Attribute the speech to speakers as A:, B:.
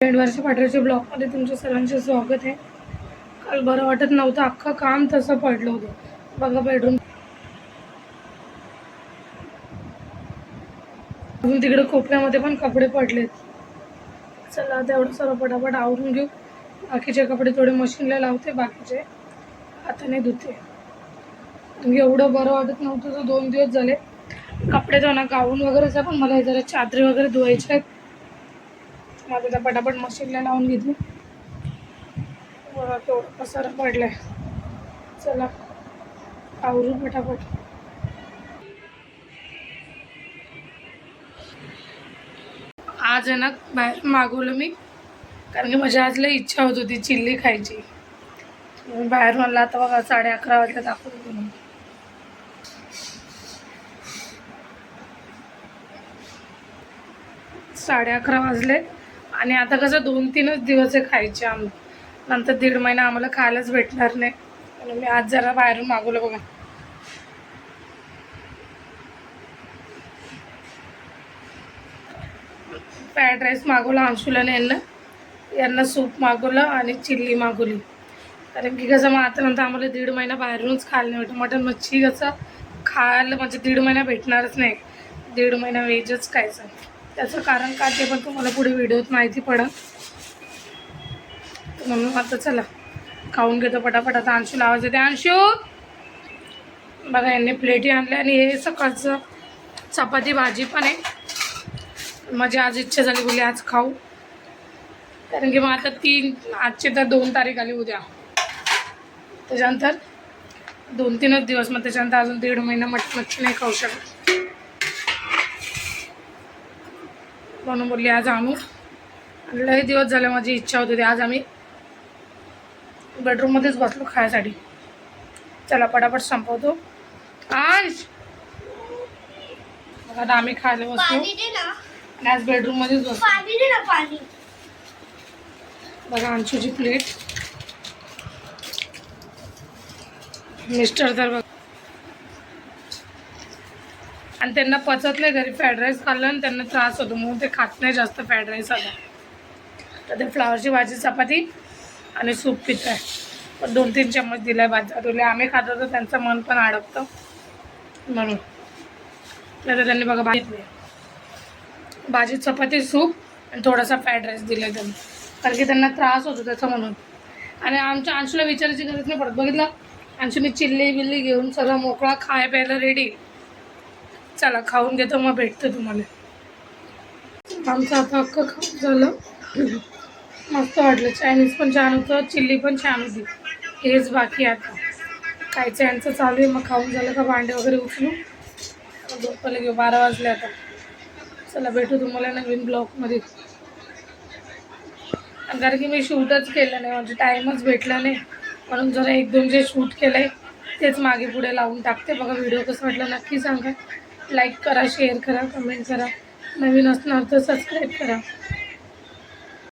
A: वर्ष पाठवच्या ब्लॉगमध्ये तुमच्या सर्वांचे स्वागत आहे. काल बरं वाटत नव्हतं अख्खं काम तसं पडलं होतं. बघा बेडरूम अजून तिकडे कोपऱ्यामध्ये पण कपडे पडलेत. चला तेवढं सर्व पटापट आवरून घेऊ. बाकीचे कपडे थोडे मशीनला लावते बाकीचे हाताने धुते. एवढं बरं वाटत नव्हतं तर दोन दिवस झाले. कपडे धुणं गाऊन वगैरेच आहे पण मला हे जरा चादरी वगैरे धुवायचे आहेत. माझं त्या पटापट मशीनला लावून घेतली बघा पसर पसारा पडलाय. चला आवरू पटापट. आज आहे ना बाहेर मागवलं मी. कारण की माझी आज इच्छा होत होती चिल्ली खायची. बाहेर मला आता बघा साडे अकरा वाजता दाखवतो म्हणून साडे अकरा वाजले आणि आता कसं दोन तीनच दिवस आहे खायचे आम नंतर दीड महिना आम्हाला खायलाच भेटणार नाही. म्हणून मी आज जरा बाहेरून मागवलं बघा. फ्राईड राईस मागवला अंशुलाने यांना. यांना सूप मागवलं आणि चिल्ली मागवली. कारण की कसं मग आता नंतर आम्हाला दीड महिना बाहेरूनच खायला नाही भेटत. मटन मच्छी कसं खायला म्हणजे दीड महिना भेटणारच नाही. दीड महिना व्हेजच खायचं. त्याचं कारण काय ते पण तुम्हाला पुढे व्हिडिओत माहिती पडेल. म्हणून आता चला खाऊन घेतो पटापट. आता अंशूला आवाज येते अंशू बघा यांनी प्लेटी आणल्या आणि हे सकाळचं चपाती भाजी पण आहे. माझी आज इच्छा झाली बोली आज खाऊ. कारण की मग आता तीन आजची तर दोन तारीख आली उद्या. त्याच्यानंतर दोन तीनच दिवस मग त्याच्यानंतर अजून दीड महिना मट मच्छी नाही खाऊ शकत. म्हणून बोलली आज आणू आणि लई दिवस झाले माझी इच्छा होती आज आम्ही बेडरूममध्येच बसलो खायसाठी. चला पटापट संपवतो. मग आता आम्ही खायला आणि आज बेडरूममध्येच
B: पाणी
A: बघा अंशूची प्लेट मिस्टर तर बघ आणि त्यांना पचत नाही घरी. फ्राईड राईस खाल्लं आणि त्यांना त्रास होतो. म्हणून ते खात नाही जास्त फ्राईड राईस आला तर ते फ्लावरची भाजी चपाती आणि सूप पित आहे पण दोन तीन चम्मच दिला आहे भाज्या. तुला आम्ही खातो तर त्यांचं मन पण अडकतं. म्हणून. तर त्यांनी बघा भाजी भाजी चपाती सूप आणि थोडासा फ्राईड राईस दिला आहे त्यांनी. कारण की त्यांना त्रास होतो त्याचा म्हणून. आणि आमच्या अंशूला विचारायची गरज नाही पडत. बघितलं? अंशूनी चिल्ली बिल्ली घेऊन सगळं मोकळा खाय प्यायला रेडी चला खाऊन घेतो मग भेटतं तुम्हाला. आमचं आता अख्खं खाऊन झालं. मस्त वाटलं. चायनीज पण छान होतं चिल्ली पण छान होती. हेच बाकी आता. खायचं यांचं चालू आहे मग खाऊन झालं का भांडे वगैरे उचलू? झोपायला घेऊ बारा वाजले आता. चला भेटू तुम्हाला नवीन ब्लॉकमध्ये कारण की मी शूटच केलं नाही म्हणजे टाईमच भेटला नाही. म्हणून जरा एक दोन जे शूट केलं आहे तेच मागे पुढे लावून टाकते. बघा व्हिडिओ कसं वाटलं नक्की सांगा. लाईक करा शेअर करा कमेंट करा. नवीन असणार तर सबस्क्राईब करा.